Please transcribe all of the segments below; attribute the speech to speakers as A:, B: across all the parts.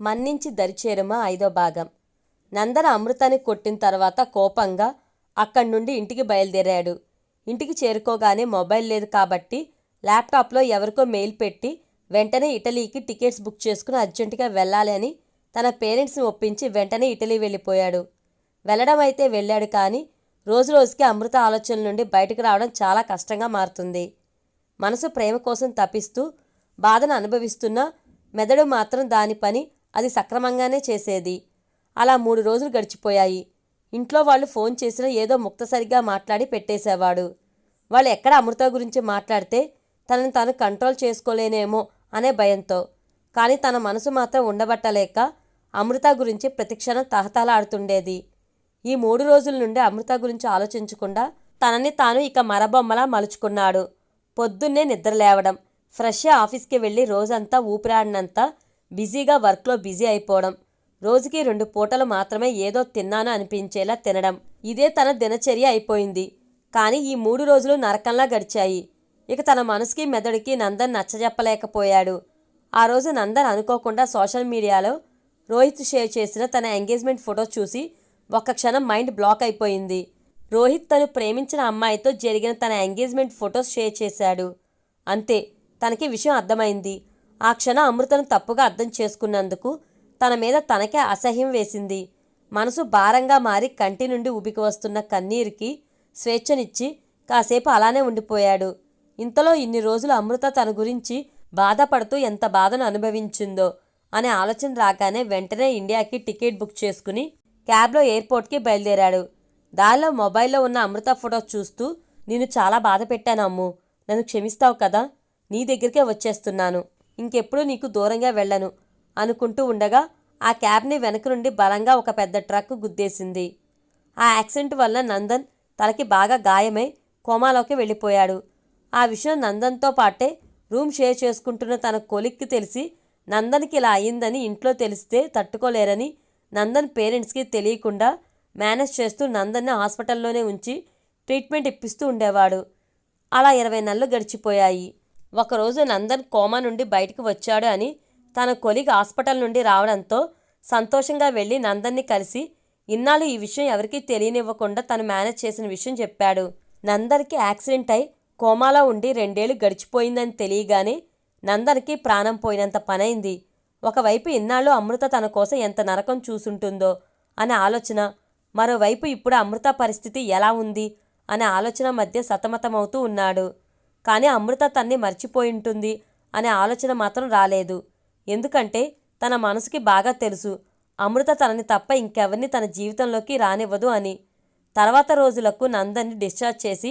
A: మన్నించి దరిచేరుమా ఐదో భాగం. నందన అమృతాన్ని కొట్టిన తర్వాత కోపంగా అక్కడి నుండి ఇంటికి బయలుదేరాడు. ఇంటికి చేరుకోగానే మొబైల్ లేదు కాబట్టి ల్యాప్టాప్లో ఎవరికో మెయిల్ పెట్టి వెంటనే ఇటలీకి టికెట్స్ బుక్ చేసుకుని అర్జెంటుగా వెళ్ళాలి అని తన పేరెంట్స్ని ఒప్పించి వెంటనే ఇటలీ వెళ్ళిపోయాడు. వెళ్ళడం అయితే వెళ్ళాడు కానీ రోజు రోజుకి అమృత ఆలోచనల నుండి బయటకు రావడం చాలా కష్టంగా మారుతుంది. మనసు ప్రేమ కోసం తపిస్తూ బాధను అనుభవిస్తున్నా మెదడు మాత్రం దాని పని అది సక్రమంగానే చేసేది. అలా మూడు రోజులు గడిచిపోయాయి. ఇంట్లో వాళ్ళు ఫోన్ చేసినా ఏదో ముక్తసరిగా మాట్లాడి పెట్టేసేవాడు. వాళ్ళు ఎక్కడ అమృత గురించి మాట్లాడితే తనని తాను కంట్రోల్ చేసుకోలేనేమో అనే భయంతో. కానీ తన మనసు మాత్రం ఉండబట్టలేక అమృత గురించి ప్రతిక్షణం తహతలాడుతుండేది ఈ మూడు రోజుల నుండి అమృత గురించి ఆలోచించకుండా తనని తాను ఇక మరబొమ్మలా మలుచుకున్నాడు. పొద్దున్నే నిద్ర లేవడం ఫ్రెష్ ఆఫీస్కి వెళ్ళి రోజంతా ఊపిరాడినంత బిజీగా వర్క్లో బిజీ అయిపోవడం రోజుకి రెండు పూటలు మాత్రమే ఏదో తిన్నాను అనిపించేలా తినడం. ఇదే తన దినచర్య అయిపోయింది. కానీ ఈ మూడు రోజులు నరకంలా గడిచాయి. ఇక తన మనసుకి మెదడుకి నందన్ నచ్చజెప్పలేకపోయాడు. ఆ రోజు నందన్ అనుకోకుండా సోషల్ మీడియాలో రోహిత్ షేర్ చేసిన తన ఎంగేజ్మెంట్ ఫోటో చూసి ఒక్క క్షణం మైండ్ బ్లాక్ అయిపోయింది. రోహిత్ తను ప్రేమించిన అమ్మాయితో జరిగిన తన ఎంగేజ్మెంట్ ఫొటోస్ షేర్ చేశాడు. అంతే తనకి విషయం అర్థమైంది. ఆ క్షణం అమృతను తప్పుగా అర్థం చేసుకున్నందుకు తన మీద తనకే అసహ్యం వేసింది. మనసు భారంగా మారి కంటి నుండి ఉబికి వస్తున్న కన్నీరుకి స్వేచ్ఛనిచ్చి కాసేపు అలానే ఉండిపోయాడు. ఇంతలో ఇన్ని రోజులు అమృత తన గురించి బాధపడుతూ ఎంత బాధను అనుభవించిందో అనే ఆలోచన రాగానే వెంటనే ఇండియాకి టికెట్ బుక్ చేసుకుని క్యాబ్లో ఎయిర్పోర్ట్కి బయలుదేరాడు. దారిలో మొబైల్లో ఉన్న అమృత ఫోటో చూస్తూ నేను చాలా బాధ పెట్టాను అమ్ము. నన్ను క్షమిస్తావు కదా? నీ దగ్గరికే వచ్చేస్తున్నాను. ఇంకెప్పుడు నీకు దూరంగా వెళ్ళను అనుకుంటూ ఉండగా ఆ క్యాబ్ని వెనక నుండి బలంగా ఒక పెద్ద ట్రక్ గుద్దేసింది. ఆ యాక్సిడెంట్ వల్ల నందన్ తలకి బాగా గాయమై కోమాలోకి వెళ్ళిపోయాడు. ఆ విషయం నందన్తో పాటే రూమ్ షేర్ చేసుకుంటున్న తన కొలిక్కి తెలిసి నందన్కి ఇలా అయిందని ఇంట్లో తెలిస్తే తట్టుకోలేరని నందన్ పేరెంట్స్కి తెలియకుండా మేనేజ్ చేస్తూ నందన్ని హాస్పిటల్లోనే ఉంచి ట్రీట్మెంట్ ఇప్పిస్తూ ఉండేవాడు. అలా ఇరవై నెలలు గడిచిపోయాయి. ఒకరోజు నందన్ కోమా నుండి బయటకు వచ్చాడు అని తన కొలిగ్ హాస్పిటల్ నుండి రావడంతో సంతోషంగా వెళ్ళి నందన్ని కలిసి ఇన్నాళ్ళు ఈ విషయం ఎవరికీ తెలియనివ్వకుండా తను మేనేజ్ చేసిన విషయం చెప్పాడు. నందన్కి యాక్సిడెంట్ అయి కోమాలో ఉండి రెండేళ్ళు గడిచిపోయిందని తెలియగానే నందన్కి ప్రాణం పోయినంత పనైంది. ఒకవైపు ఇన్నాళ్ళు అమృత తన కోసం ఎంత నరకం చూసుంటుందో అనే ఆలోచన మరోవైపు ఇప్పుడు అమృత పరిస్థితి ఎలా ఉంది అనే ఆలోచన మధ్య సతమతమవుతూ ఉన్నాడు. కానీ అమృత తన్ని మర్చిపోయి ఉంటుంది అనే ఆలోచన మాత్రం రాలేదు. ఎందుకంటే తన మనసుకి బాగా తెలుసు అమృత తనని తప్ప ఇంకెవరిని తన జీవితంలోకి రానివ్వదు అని. తర్వాత రోజులకు నందన్ని డిశ్చార్జ్ చేసి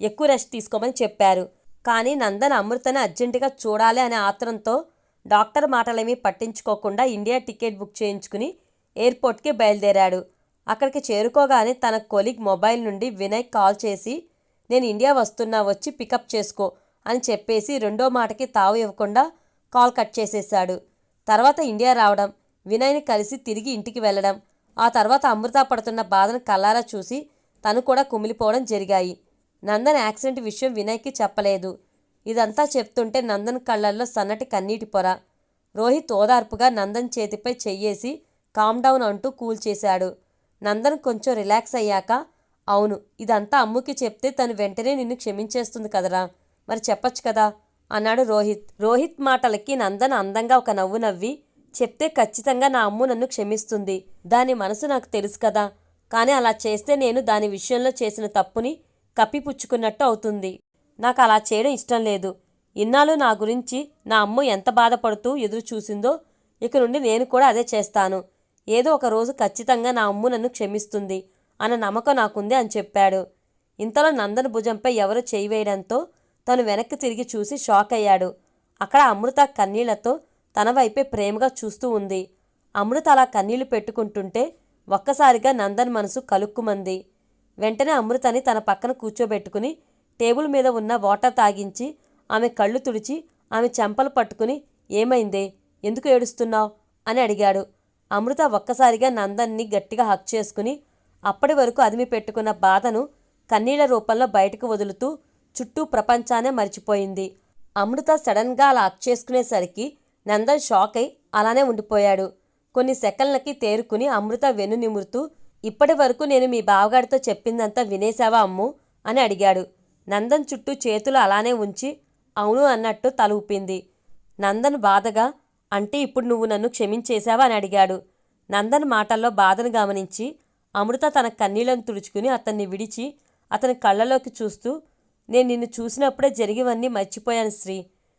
A: ఎక్కువ రెస్ట్ తీసుకోమని చెప్పారు. కానీ నందన్ అమృతని అర్జెంటుగా చూడాలి అనే ఆత్రంతో డాక్టర్ మాటలేమీ పట్టించుకోకుండా ఇండియా టికెట్ బుక్ చేయించుకుని ఎయిర్పోర్ట్కి బయలుదేరాడు. అక్కడికి చేరుకోగానే తన కొలిగ్ మొబైల్ నుండి వినయ్ కాల్ చేసి నేను ఇండియా వస్తున్నా వచ్చి పికప్ చేసుకో అని చెప్పేసి రెండో మాటకి తావు ఇవ్వకుండా కాల్ కట్ చేసేశాడు. తర్వాత ఇండియా రావడం వినయ్ని కలిసి తిరిగి ఇంటికి వెళ్ళడం ఆ తర్వాత అమృత పడుతున్న బాధను కల్లారా చూసి తను కూడా కుమిలిపోవడం జరిగాయి. నందన్ యాక్సిడెంట్ విషయం వినయ్కి చెప్పలేదు. ఇదంతా చెప్తుంటే నందన్ కళ్ళల్లో సన్నటి కన్నీటి పొర. రోహిత్ ఓదార్పుగా నందన్ చేతిపై చెయ్యేసి కామ్ డౌన్ అంటూ కూల్ చేశాడు. నందన్ కొంచెం రిలాక్స్ అయ్యాక అవును ఇదంతా అమ్ముకి చెప్తే తను వెంటనే నిన్ను క్షమించేస్తుంది కదరా. మరి చెప్పొచ్చు కదా? అన్నాడు రోహిత్. రోహిత్ మాటలకి నందన్ అందంగా ఒక నవ్వు నవ్వి చెప్తే ఖచ్చితంగా నా అమ్ము నన్ను క్షమిస్తుంది. దాని మనసు నాకు తెలుసు కదా. కానీ అలా చేస్తే నేను దాని విషయంలో చేసిన తప్పుని కప్పిపుచ్చుకున్నట్టు అవుతుంది. నాకు అలా చేయడం ఇష్టం లేదు. ఇన్నాళ్ళు నా గురించి నా అమ్మ ఎంత బాధపడుతూ ఎదురు చూసిందో ఇక నుండి నేను కూడా అదే చేస్తాను. ఏదో ఒక రోజు ఖచ్చితంగా నా అమ్ము నన్ను క్షమిస్తుంది. అన్న నమ్మకం నాకుంది అని చెప్పాడు. ఇంతలో నందన్ భుజంపై ఎవరు చేయి వేయడంతో తను వెనక్కి తిరిగి చూసి షాక్ అయ్యాడు. అక్కడ అమృత కన్నీళ్ళతో తన వైపే ప్రేమగా చూస్తూ ఉంది. అమృత అలా కన్నీళ్ళు పెట్టుకుంటుంటే ఒక్కసారిగా నందన్ మనసు కలుక్కుమంది. వెంటనే అమృతని తన పక్కన కూర్చోబెట్టుకుని టేబుల్ మీద ఉన్న వాటర్ తాగించి ఆమె కళ్ళు తుడిచి ఆమె చెంపలు పట్టుకుని ఏమైందే? ఎందుకు ఏడుస్తున్నావు? అని అడిగాడు. అమృత ఒక్కసారిగా నందన్ని గట్టిగా హక్ చేసుకుని అప్పటి వరకు అదిమి పెట్టుకున్న బాధను కన్నీళ్ళ రూపంలో బయటకు వదులుతూ చుట్టూ ప్రపంచానే మర్చిపోయింది. అమృత సడన్గా అలా హక్ చేసుకునేసరికి నందన్ షాక్ అయి అలానే ఉండిపోయాడు. కొన్ని సెకండ్లకి తేరుకుని అమృత వెన్ను నిమురుతూ ఇప్పటి వరకు నేను మీ బావగాడితో చెప్పిందంతా వినేశావా అమ్ము? అని అడిగాడు. నందన్ చుట్టూ చేతులు అలానే ఉంచి అవును అన్నట్టు తల ఊపింది నందన్ బాధగా అంటే ఇప్పుడు నువ్వు నన్ను క్షమించేశావా? అని అడిగాడు. నందన్ మాటల్లో బాధను గమనించి అమృత తన కన్నీళ్ళను తుడుచుకుని అతన్ని విడిచి అతని కళ్ళలోకి చూస్తూ నేను నిన్ను చూసినప్పుడే జరిగివన్నీ మర్చిపోయాను శ్రీ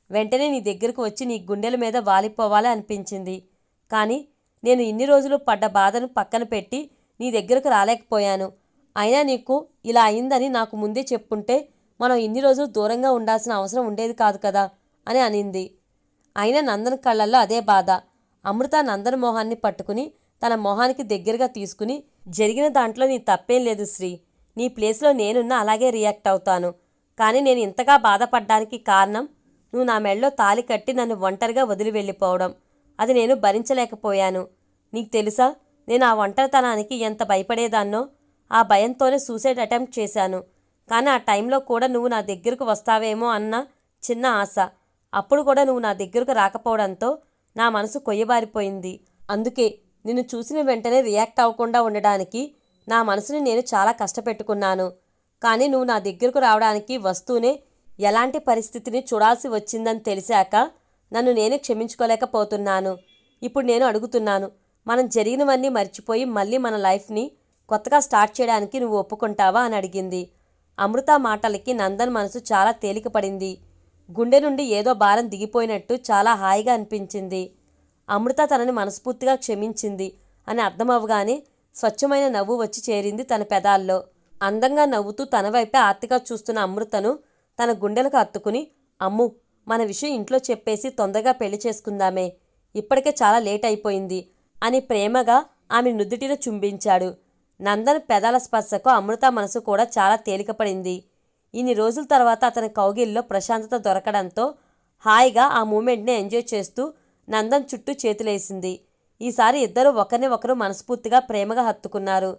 A: వెంటనే నీ దగ్గరకు వచ్చి నీ గుండెల మీద వాలిపోవాలి అనిపించింది. కానీ నేను ఇన్ని రోజులు పడ్డ బాధను పక్కన పెట్టి నీ దగ్గరకు రాలేకపోయాను. అయినా నీకు ఇలా అయిందని నాకు ముందే చెప్పుంటే మనం ఇన్ని రోజులు దూరంగా ఉండాల్సిన అవసరం ఉండేది కాదు కదా అని అనింది. అయినా నందన్ కళ్ళల్లో అదే బాధ. అమృత నందన్ మొహాన్ని పట్టుకుని తన మొహానికి దగ్గరగా తీసుకుని జరిగిన దాంట్లో నీ తప్పేం లేదు శ్రీ. నీ ప్లేస్లో నేనున్న అలాగే రియాక్ట్ అవుతాను. కానీ నేను ఇంతగా బాధపడ్డానికి కారణం నువ్వు నా మెడలో తాలి కట్టి నన్ను ఒంటరిగా వదిలి వెళ్ళిపోవడం. అది నేను భరించలేకపోయాను. నీకు తెలుసా? నేను ఆ ఒంటరితనానికి ఎంత భయపడేదాన్నో ఆ భయంతోనే సూసైడ్ అటెంప్ట్ చేశాను. కానీ ఆ టైంలో కూడా నువ్వు నా దగ్గరకు వస్తావేమో అన్న చిన్న ఆశ. అప్పుడు కూడా నువ్వు నా దగ్గరకు రాకపోవడంతో నా మనసు కొయ్యబారిపోయింది. అందుకే నిన్ను చూసిన వెంటనే రియాక్ట్ అవ్వకుండా ఉండడానికి నా మనసుని నేను చాలా కష్టపెట్టుకున్నాను. కానీ నువ్వు నా దగ్గరకు రావడానికి వస్తూనే ఎలాంటి పరిస్థితిని చూడాల్సి వచ్చిందని తెలిసాక నన్ను నేనే క్షమించుకోలేకపోతున్నాను. ఇప్పుడు నేను అడుగుతున్నాను మనం జరిగినవన్నీ మర్చిపోయి మళ్ళీ మన లైఫ్ని కొత్తగా స్టార్ట్ చేయడానికి నువ్వు ఒప్పుకుంటావా అని అడిగింది. అమృత మాటలకి నందన్ మనసు చాలా తేలికపడింది. గుండె నుండి ఏదో భారం దిగిపోయినట్టు చాలా హాయిగా అనిపించింది. అమృత తనని మనస్ఫూర్తిగా క్షమించింది అని అర్థమవగానే స్వచ్ఛమైన నవ్వు వచ్చి చేరింది తన పెదాల్లో. అందంగా నవ్వుతూ తన వైపే ఆర్తిగా చూస్తున్న అమృతను తన గుండెలకు అత్తుకుని అమ్ము మన విషయం ఇంట్లో చెప్పేసి తొందరగా పెళ్ళి చేసుకుందామే. ఇప్పటికే చాలా లేట్ అయిపోయింది అని ప్రేమగా ఆమె నుదుటిన చుంబించాడు. నందన్ పెదాల స్పర్శకు అమృత మనసు కూడా చాలా తేలికపడింది. ఇన్ని రోజుల తర్వాత అతని కౌగిల్లో ప్రశాంతత దొరకడంతో హాయిగా ఆ మూమెంట్ని ఎంజాయ్ చేస్తూ నందన్ చుట్టూ చేతులేసింది. ఈసారి ఇద్దరూ ఒకరిని ఒకరు మనస్ఫూర్తిగా ప్రేమగా హత్తుకున్నారు.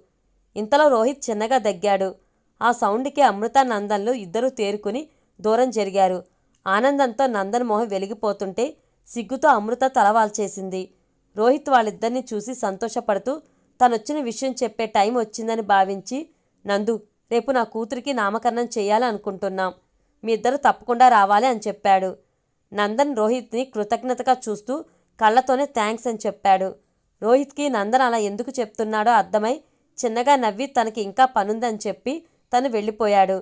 A: ఇంతలో రోహిత్ చిన్నగా దగ్గాడు. ఆ సౌండ్కి అమృత నందన్లు ఇద్దరూ తేరుకుని దూరం జరిగారు. ఆనందంతో నందన్ మొహం వెలిగిపోతుంటే సిగ్గుతో అమృత తలవాల్చేసింది. రోహిత్ వాళ్ళిద్దరిని చూసి సంతోషపడుతూ తనొచ్చిన విషయం చెప్పే టైం వచ్చిందని భావించి నందు రేపు నా కూతురికి నామకరణం చేయాలనుకుంటున్నాం. మీ ఇద్దరు తప్పకుండా రావాలి అని చెప్పాడు. నందన్ రోహిత్ని కృతజ్ఞతగా చూస్తూ కళ్ళతోనే థ్యాంక్స్ అని చెప్పాడు. రోహిత్కి నందన్ అలా ఎందుకు చెప్తున్నాడో అర్థమై చిన్నగా నవ్వి తనకి ఇంకా పనుందని చెప్పి తను వెళ్ళిపోయాడు.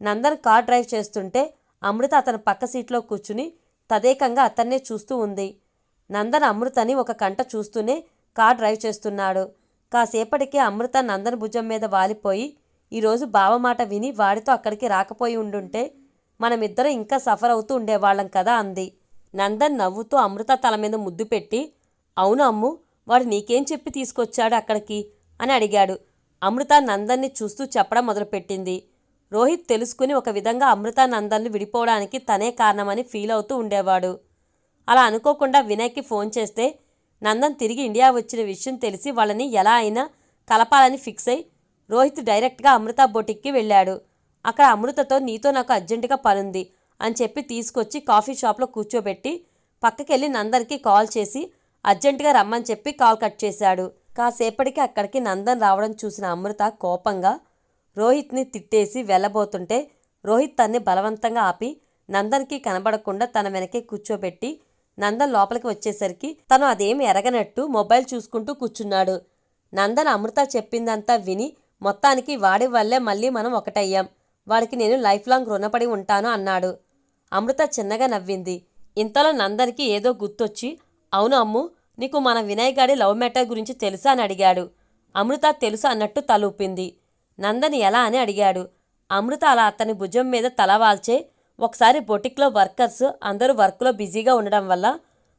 A: నందన్ కార్ డ్రైవ్ చేస్తుంటే అమృత అతని పక్క సీట్లో కూర్చుని తదేకంగా అతన్నే చూస్తూ ఉంది. నందన్ అమృతని ఒక కంట చూస్తూనే కార్ డ్రైవ్ చేస్తున్నాడు. కాసేపటికి అమృత నందన్ భుజం మీద వాలిపోయి ఈరోజు బావమాట విని వాడితో అక్కడికి రాకపోయి ఉండుంటే మనమిద్దరం ఇంకా సఫర్ అవుతూ ఉండేవాళ్ళం కదా అంది. నందన్ నవ్వుతూ అమృత తల మీద ముద్దు పెట్టి అవును అమ్ము వాడు నీకేం చెప్పి తీసుకొచ్చాడు అక్కడికి? అని అడిగాడు. అమృత నందన్ని చూస్తూ చెప్పడం మొదలుపెట్టింది. రోహిత్ తెలుసుకుని ఒక విధంగా అమృత నందన్ని విడిపోవడానికి తనే కారణమని ఫీల్ అవుతూ ఉండేవాడు. అలా అనుకోకుండా వినయ్కి ఫోన్ చేస్తే నందన్ తిరిగి ఇండియా వచ్చిన విషయం తెలిసి వాళ్ళని ఎలా అయినా కలపాలని ఫిక్స్ అయి రోహిత్ డైరెక్ట్గా అమృత బొటిక్కి వెళ్ళాడు. అక్కడ అమృతతో నీతో నాకు అర్జెంటుగా పనుంది అని చెప్పి తీసుకొచ్చి కాఫీ షాప్లో కూర్చోబెట్టి పక్కకెళ్ళి నందన్కి కాల్ చేసి అర్జెంటుగా రమ్మని చెప్పి కాల్ కట్ చేశాడు. కాసేపటికి అక్కడికి నందన్ రావడం చూసిన అమృత కోపంగా రోహిత్ని తిట్టేసి వెళ్ళబోతుంటే రోహిత్ తన్ని బలవంతంగా ఆపి నందన్కి కనబడకుండా తన వెనకే కూర్చోబెట్టి నందన్ లోపలికి వచ్చేసరికి తను అదేమి ఎరగనట్టు మొబైల్ చూసుకుంటూ కూర్చున్నాడు. నందన్ అమృత చెప్పిందంతా విని మొత్తానికి వాడి వల్లే మళ్ళీ మనం ఒకటయ్యాం. వాడికి నేను లైఫ్ లాంగ్ రుణపడి ఉంటాను అన్నాడు. అమృత చిన్నగా నవ్వింది. ఇంతలో నందనికి ఏదో గుర్తొచ్చి అవును అమ్ము నీకు మన వినయ్గాడి లవ్ మ్యాటర్ గురించి తెలుసా? అని అడిగాడు. అమృత తెలుసు అన్నట్టు తలూపింది. నందని ఎలా అని అడిగాడు. అమృత అలా అతని భుజం మీద తల వాల్చే ఒకసారి బొటిక్లో వర్కర్స్ అందరూ వర్క్లో బిజీగా ఉండడం వల్ల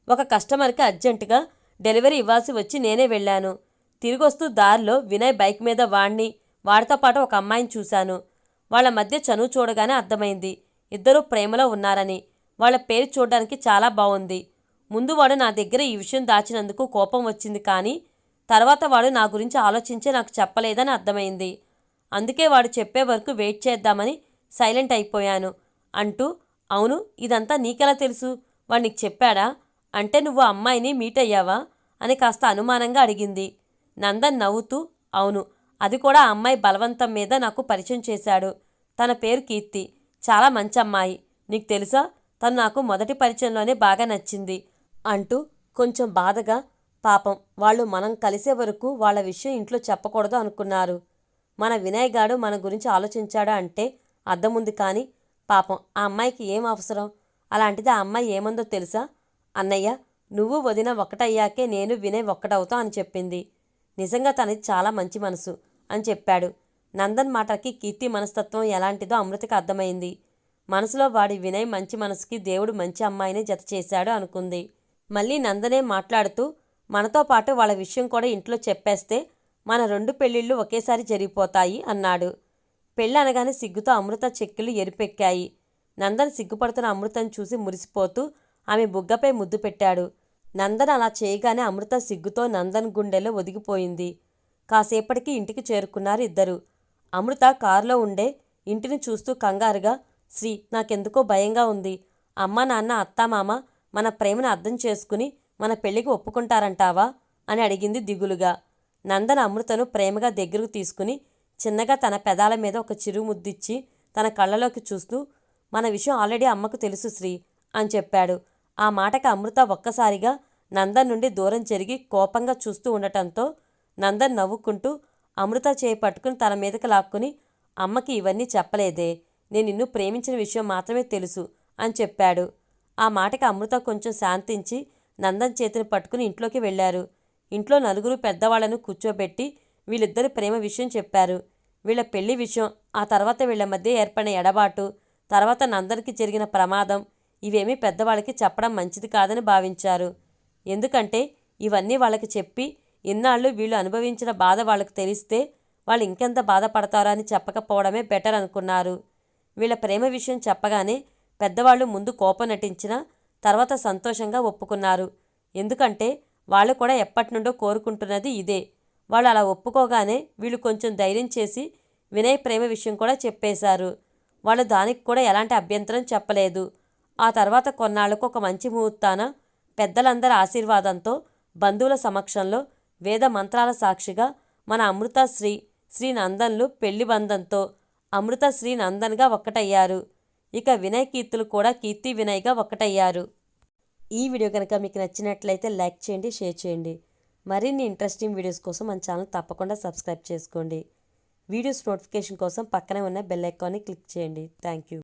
A: ఒక కస్టమర్కి అర్జెంటుగా డెలివరీ ఇవ్వాల్సి వచ్చి నేనే వెళ్ళాను. తిరిగొస్తూ దారిలో వినయ్ బైక్ మీద వాణ్ణి వాడితో పాటు ఒక అమ్మాయిని చూశాను. వాళ్ళ మధ్య చనువు చూడగానే అర్థమైంది. ఇద్దరూ ప్రేమలో ఉన్నారని. వాళ్ళ పేరు చూడడానికి చాలా బాగుంది ముందు వాడు నా దగ్గర ఈ విషయం దాచినందుకు కోపం వచ్చింది కానీ తర్వాత వాడు నా గురించి ఆలోచించే నాకు చెప్పలేదని అర్థమైంది. అందుకే వాడు చెప్పే వరకు వెయిట్ చేద్దామని సైలెంట్ అయిపోయాను. అంటూ అవును ఇదంతా నీకెలా తెలుసు? వాడు నీకు చెప్పాడా? అంటే నువ్వు అమ్మాయిని మీట్ అయ్యావా? అని కాస్త అనుమానంగా అడిగింది. నందన్ నవ్వుతూ అవును అది కూడా ఆ అమ్మాయి బలవంతం మీద నాకు పరిచయం చేశాడు. తన పేరు కీర్తి. చాలా మంచి అమ్మాయి నీకు తెలుసా? తను నాకు మొదటి పరిచయంలోనే బాగా నచ్చింది అంటూ కొంచెం బాధగా పాపం వాళ్ళు మనం కలిసే వరకు వాళ్ళ విషయం ఇంట్లో చెప్పకూడదు అనుకున్నారు. మన వినయ్ గాడు మన గురించి ఆలోచించాడా అంటే అర్థం ఉంది కానీ పాపం ఆ అమ్మాయికి ఏం అవసరం? అలాంటిది ఆ అమ్మాయి ఏమందో తెలుసా? అన్నయ్య నువ్వు వదిన ఒకటయ్యాకే నేను వినయ్ ఒక్కటవుతా అని చెప్పింది. నిజంగా తనది చాలా మంచి మనసు. అని చెప్పాడు. నందన్ మాటకి కీర్తి మనస్తత్వం ఎలాంటిదో అమృతకి అర్థమైంది. మనసులో వాడి వినయ్ మంచి మనసుకి దేవుడు మంచి అమ్మాయిని జత చేశాడు అనుకుంది. మళ్ళీ నందనే మాట్లాడుతూ మనతో పాటు వాళ్ళ విషయం కూడా ఇంట్లో చెప్పేస్తే మన రెండు పెళ్ళిళ్ళు ఒకేసారి జరిగిపోతాయి అన్నాడు. పెళ్ళి అనగానే సిగ్గుతో అమృత చెక్కులు ఎరిపెక్కాయి. నందన్ సిగ్గుపడుతున్న అమృతను చూసి మురిసిపోతూ ఆమె బుగ్గపై ముద్దు పెట్టాడు. నందన్ అలా చేయగానే అమృత సిగ్గుతో నందన్ గుండెలో ఒదిగిపోయింది. కాసేపటికి ఇంటికి చేరుకున్నారు ఇద్దరు. అమృత కారులో ఉండే ఇంటిని చూస్తూ కంగారుగా శ్రీ నాకెందుకో భయంగా ఉంది. అమ్మ నాన్న అత్తామామ మన ప్రేమను అర్థం చేసుకుని మన పెళ్ళికి ఒప్పుకుంటారంటావా? అని అడిగింది దిగులుగా. నందన్ అమృతను ప్రేమగా దగ్గరకు తీసుకుని చిన్నగా తన పెదాల మీద ఒక చిరు ముద్దిచ్చి తన కళ్ళలోకి చూస్తూ మన విషయం ఆల్రెడీ అమ్మకు తెలుసు శ్రీ అని చెప్పాడు. ఆ మాటకి అమృత ఒక్కసారిగా నందన్ నుండి దూరం జరిగి కోపంగా చూస్తూ ఉండటంతో నందన్ నవ్వుకుంటూ అమృత చేయి పట్టుకుని తన మీదకి లాక్కుని అమ్మకి ఇవన్నీ చెప్పలేదే నేను నిన్ను ప్రేమించిన విషయం మాత్రమే తెలుసు అని చెప్పాడు. ఆ మాటకి అమృత కొంచెం శాంతించి నందన్ చేతిని పట్టుకుని ఇంట్లోకి వెళ్ళారు. ఇంట్లో నలుగురు పెద్దవాళ్ళను కూర్చోబెట్టి వీళ్ళిద్దరి ప్రేమ విషయం చెప్పారు. వీళ్ళ పెళ్ళి విషయం ఆ తర్వాత వీళ్ళ మధ్య ఏర్పడిన ఎడబాటు తర్వాత నందన్కి జరిగిన ప్రమాదం ఇవేమీ పెద్దవాళ్ళకి చెప్పడం మంచిది కాదని భావించారు. ఎందుకంటే ఇవన్నీ వాళ్ళకి చెప్పి ఇన్నాళ్ళు వీళ్ళు అనుభవించిన బాధ వాళ్ళకు తెలిస్తే వాళ్ళు ఇంకెంత బాధపడతారో అని చెప్పకపోవడమే బెటర్ అనుకున్నారు. వీళ్ళ ప్రేమ విషయం చెప్పగానే పెద్దవాళ్ళు ముందు కోపం నటించినా తర్వాత సంతోషంగా ఒప్పుకున్నారు. ఎందుకంటే వాళ్ళు కూడా ఎప్పటి నుండో కోరుకుంటున్నది ఇదే. వాళ్ళు అలా ఒప్పుకోగానే వీళ్ళు కొంచెం ధైర్యం చేసి వినయ్ ప్రేమ విషయం కూడా చెప్పేశారు. వాళ్ళు దానికి కూడా ఎలాంటి అభ్యంతరం చెప్పలేదు. ఆ తర్వాత కొన్నాళ్ళకు ఒక మంచి ముహూర్తాన పెద్దలందరి ఆశీర్వాదంతో బంధువుల సమక్షంలో వేద మంత్రాల సాక్షిగా మన అమృతశ్రీ శ్రీ నందన్లు పెళ్ళి బంధంతో అమృతశ్రీ నందన్గా ఒక్కటయ్యారు. ఇక వినయ్ కీర్తులు కూడా కీర్తి వినయ్గా ఒక్కటయ్యారు. ఈ వీడియో కనుక మీకు నచ్చినట్లయితే లైక్ చేయండి షేర్ చేయండి. మరిన్ని ఇంట్రెస్టింగ్ వీడియోస్ కోసం మన ఛానల్ తప్పకుండా సబ్స్క్రైబ్ చేసుకోండి. వీడియోస్ నోటిఫికేషన్ కోసం పక్కనే ఉన్న బెల్ ఐకాన్ని క్లిక్ చేయండి. Thank you.